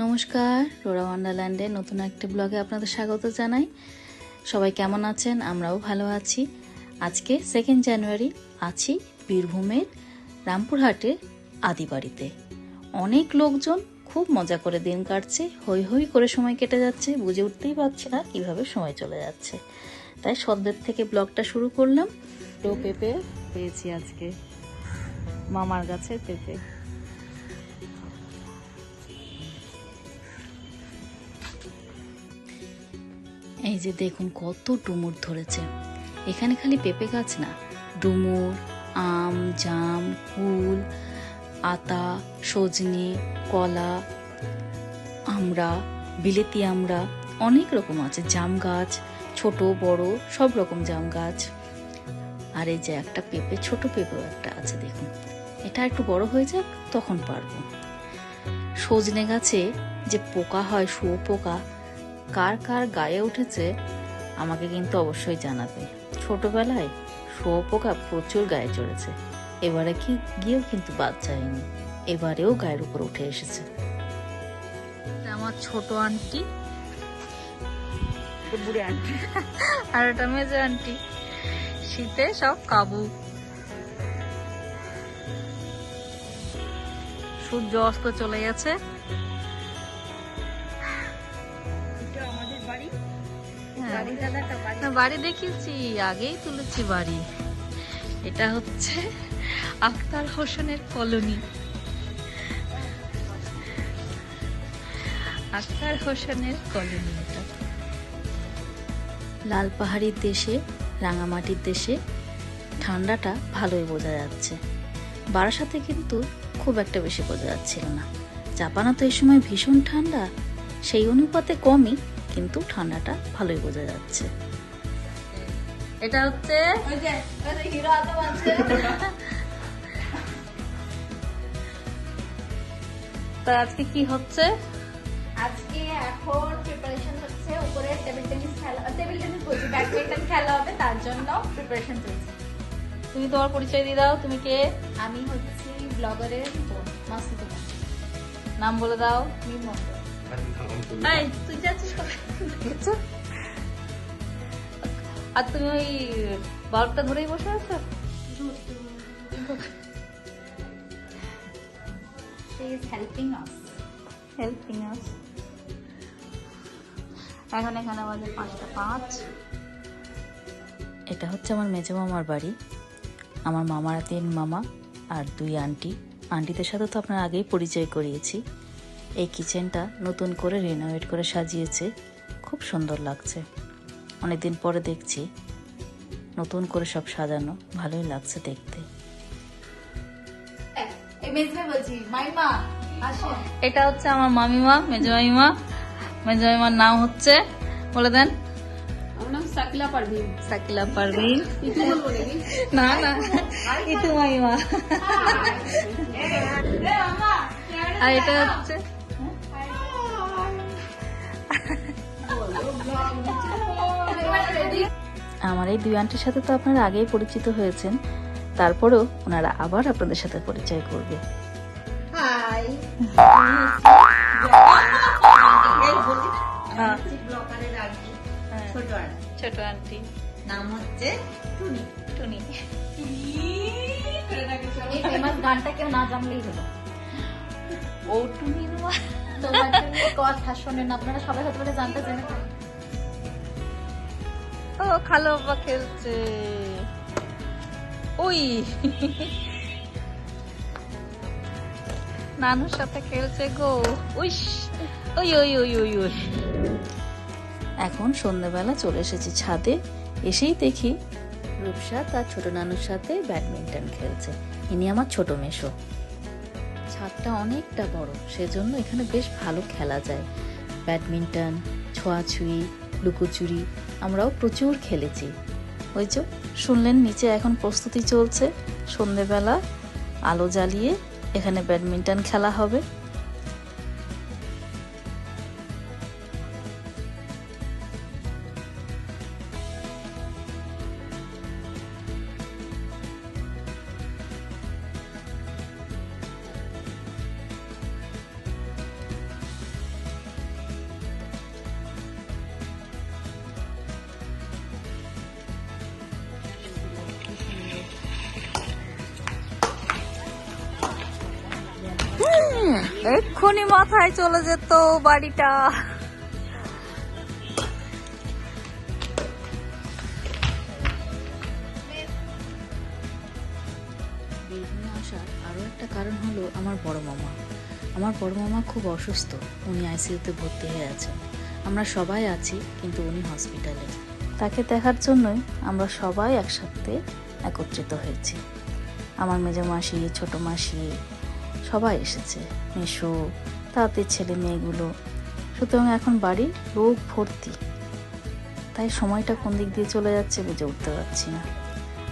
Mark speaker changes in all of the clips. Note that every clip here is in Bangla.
Speaker 1: নমস্কার, রোরা ওয়ান্ডারল্যান্ডের নতুন একটি ব্লগে আপনাদের স্বাগত জানাই। সবাই কেমন আছেন? আমরাও ভালো আছি। আজকে সেকেন্ড জানুয়ারি আছি বীরভূমের রামপুরহাটের আদিবাড়িতে অনেক লোকজন খুব মজা করে দিন কাটছে হই হই করে সময় কেটে যাচ্ছে, বুঝে উঠতেই পারছি না কীভাবে সময় চলে যাচ্ছে। তাই সন্ধ্যের থেকে ব্লগটা শুরু করলাম। তো পেঁপে পেয়েছি আজকে। মামার গাছের পেঁপে। এই যে দেখুন কত ডুমুর ধরেছে। এখানে খালি পেঁপে গাছ না, ডুমুর, আম, জাম কুল আতা, সজনে, কলা আমড়া বিলেতি আমড়া অনেক রকম আছে। জাম গাছ, ছোট, বড়, সব রকম জাম গাছ। আর এই যে একটা পেঁপে, ছোট পেঁপে একটা আছে দেখুন। এটা একটু বড় হয়ে যাক, তখন পারব। সজনে গাছে যে পোকা হয় শুয়ো পোকা কার কার গায়ে উঠেছে আমাকে কিন্তু অবশ্যই জানাবে। ছোটবেলায় শুয়োপোকা প্রচুর গায়ে চড়েছে এবারে কি গিয়েও কিন্তু বাদ যায়নি এবারেও গায়ের উপর উঠে এসেছে। আমার ছোট আন্টি। বুড়ি আন্টি। আর এটা মেজে আন্টি। শীতে সব কাবু। সূর্য অস্ত চলে গেছে। না বাড়ি দেখিয়েছি আগেই তুলেছি বাড়ি। এটা হচ্ছে আখতার হোসেনের কলোনি। আখতার হোসেনের কলোনি এটা। লাল পাহাড়ির দেশে রাঙামাটির দেশে ঠান্ডাটা ভালোই বোঝা যাচ্ছে। বারাসাতে কিন্তু খুব একটা বেশি বোঝা যাচ্ছিল না। জাপানা তো এই সময় ভীষণ ঠান্ডা সেই অনুপাতে কমই কিন্তু ঠান্ডাটা ভালোই বোঝা যাচ্ছে। এটা হচ্ছে? তা আজকে কি হচ্ছে?
Speaker 2: আজকে এখন প্রিপারেশন হচ্ছে উপরে টেবিল টেনিস খেলা টেবিল টেনিস বলছি ব্যাডমিন্টন খেলা হবে তার জন্য প্রিপারেশন চলছে।
Speaker 1: তুমি তোমার পরিচয় দিয়ে দাও তুমি কে?
Speaker 2: আমি হচ্ছি ব্লগারের
Speaker 1: নাম বলে দাও।
Speaker 2: মিম মন্ডল
Speaker 1: তুই যাচ্ছিস আর তুমি ওই বাল্বটা ধরেই বসে আছো এখন এখানে আমাদের পাঁচটা পাঁচ। এটা হচ্ছে আমার মেজো মামার বাড়ি। আমার মামারা তিন মামা আর দুই আন্টি। আন্টিদের সাথে তো আপনার আগেই পরিচয় করিয়েছি। এই কিচেনটা নতুন করে রিনোভেট করে সাজিয়েছে খুব সুন্দর লাগছে অনেকদিন পরে দেখছি নতুন করে সব সাজানো ভালোই লাগছে দেখতে এটা হচ্ছে আমার মামিমা মেজো মামিমা মেজো মামিমার নাম হচ্ছে বলে দেন
Speaker 2: সাকিলা পারভিন
Speaker 1: সাকিলা পারভিন না না ইতু মামিমা আর এটা হচ্ছে আমার এই দুই আন্টির সাথে তো আপনারা আগেই পরিচিত হয়েছেন। তারপরেও ওনারা আবার আপনাদের সাথে পরিচয় করবে।
Speaker 2: হাই।
Speaker 1: হ্যাঁ, হ্যাঁ,
Speaker 2: ছোট
Speaker 1: আন্টি।
Speaker 2: নাম হচ্ছে টুনি।
Speaker 1: টুনি।
Speaker 2: এই গানটা কেউ না জানলেই হলো।
Speaker 1: ও টুনি
Speaker 2: কথা শোনেন আপনারা সবাই হতে পারে জানতে জেনে থাকেন।
Speaker 1: ও, খালো বাবা খেলছে। ওই নানুর সাথে খেলছে গো। উইস ওই ওই ওই ওই এখন সন্ধ্যাবেলা চলে এসেছি ছাদে। এসেই দেখি রূপসা তার ছোট নানুর সাথে ব্যাডমিন্টন খেলছে। ইনি আমার ছোট মেশো ছাদটা অনেকটা বড়, সেজন্য এখানে বেশ ভালো খেলা যায়। ব্যাডমিন্টন ছোঁয়াছুঁয়ি লুকোচুরি আমরাও প্রচুর খেলেছি। ওই যে, শুনলেন নিচে এখন প্রস্তুতি চলছে। সন্ধেবেলা আলো জ্বালিয়ে এখানে ব্যাডমিন্টন খেলা হবে। এক্ষুনি মাথায় চলে যেত বাড়িটা। আসার আরও একটা কারণ হলো আমার বড় মামা। আমার বড় মামা খুব অসুস্থ, উনি আইসিইউতে ভর্তি হয়ে আছেন। আমরা সবাই আছি, কিন্তু উনি হসপিটালে। তাকে দেখার জন্যই আমরা সবাই একসাথে একত্রিত হয়েছি। আমার মেজো মাসি, ছোট মাসি সবাই এসেছে, মেশো তাতে ছেলে মেয়েগুলো। সুতরাং এখন বাড়ি লোক ভর্তি। তাই সময়টা কোন দিক দিয়ে চলে যাচ্ছে বুঝে উঠতে পারছি না।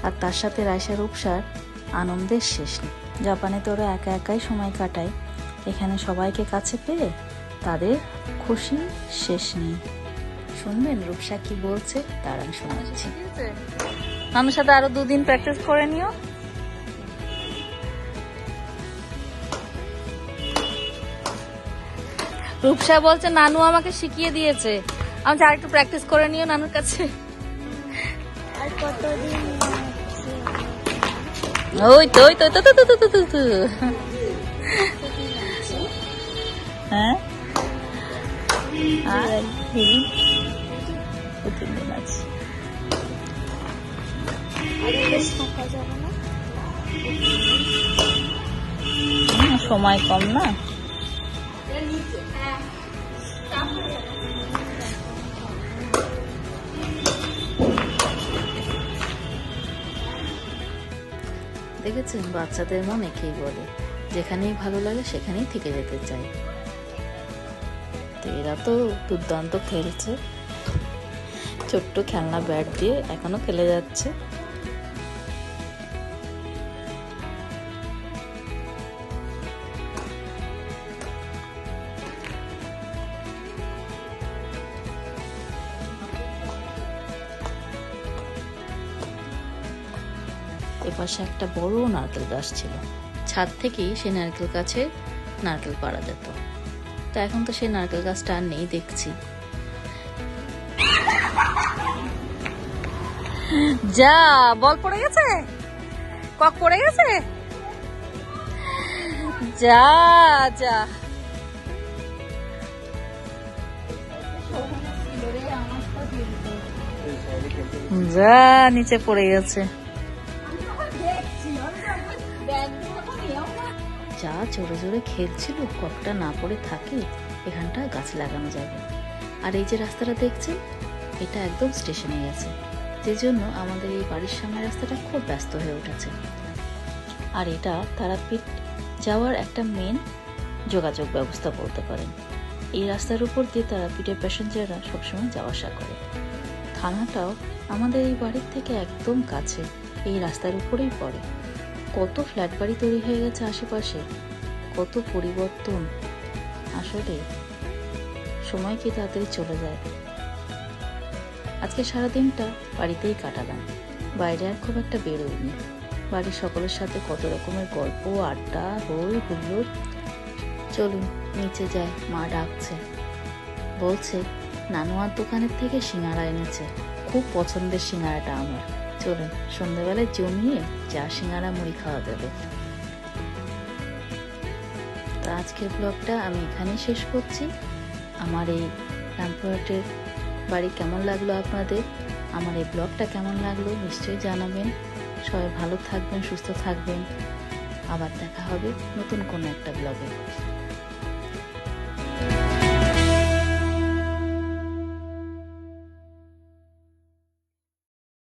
Speaker 1: আর তার সাথে রায়সা রূপসার আনন্দের শেষ নেই। জাপানে তো ওরা একা একাই সময় কাটায়। এখানে সবাইকে কাছে পেয়ে তাদের খুশি শেষ নেই। শুনবেন রূপসা কি বলছে, তার আমি শোনাচ্ছি। আমার সাথে আরও দুদিন প্র্যাকটিস করে নিও। রূপসা বলছে নানু আমাকে শিখিয়ে দিয়েছে। আমি আর একটু প্র্যাকটিস করে নিও নানুর কাছে। ওই তো ওই তো তো তো তো তো তো তো। হ্যাঁ? আর এই দু তিন দিন আছে
Speaker 3: থাকা যাবে না?
Speaker 1: কম দেখেছেন, বাচ্চাদের মনে একেই বলে। যেখানেই ভালো লাগে, সেখানেই থেকে যেতে চাই তো এরা তো দুর্দান্ত খেলছে। ছোট্ট খেলনা ব্যাট দিয়ে এখনও খেলে যাচ্ছে। এপাশে একটা বড় নারকেল গাছ ছিল। ছাদ থেকেই সেই নারকেল গাছে নারকেল পাড়া যেত তো এখন তো সেই নারকেল গাছটা আর নেই দেখছি। যা, বল পড়ে গেছে? কক পড়ে গেছে? যা যা। যা, নিচে পড়ে গেছে। যা জোরে জোরে খেলছিল ককটা না পড়ে থাকে এখানটা গাছ লাগানো যাবে। আর এই যে রাস্তাটা দেখছেন, এটা একদম স্টেশনে গেছে। যে জন্য আমাদের এই বাড়ির সামনের রাস্তাটা খুব ব্যস্ত হয়ে উঠেছে। আর এটা তারাপীঠ যাওয়ার একটা মেন যোগাযোগ ব্যবস্থা বলতে পারেন। এই রাস্তার উপর দিয়ে তারাপীঠের প্যাসেঞ্জাররা সবসময় যাওয়া আসা করে। থানাটাও আমাদের এই বাড়ির থেকে একদম কাছে। এই রাস্তার উপরেই পড়ে। কত ফ্ল্যাট বাড়ি তৈরি হয়ে গেছে আশেপাশে। কত পরিবর্তন। আসলে সময় কি তাড়াতাড়ি চলে যায়? আজকে সারাদিনটা বাড়িতেই কাটালাম। বাইরে আর খুব একটা বেরোইনি। বাড়ির সকলের সাথে কত রকমের গল্প, আড্ডা হই হুল্লোড়। চলুন, নিচে যাই, মা ডাকছে। বলছে নানুয়ার দোকানের থেকে সিঙ্গারা এনেছে। খুব পছন্দের সিঙ্গারাটা আমার। চলুন সন্ধ্যাবেলায় জমিয়ে চা, সিঙ্গারা, মুড়ি খাওয়া যাবে। তো আজকের ব্লগটা আমি এখানেই শেষ করছি। আমার এই রামপুরহাটের বাড়ি কেমন লাগল আপনাদের? আমার এই ব্লগটা কেমন লাগল নিশ্চয়ই জানাবেন। সবাই ভালো থাকবেন, সুস্থ থাকবেন। আবার দেখা হবে নতুন কোনো একটা ব্লগে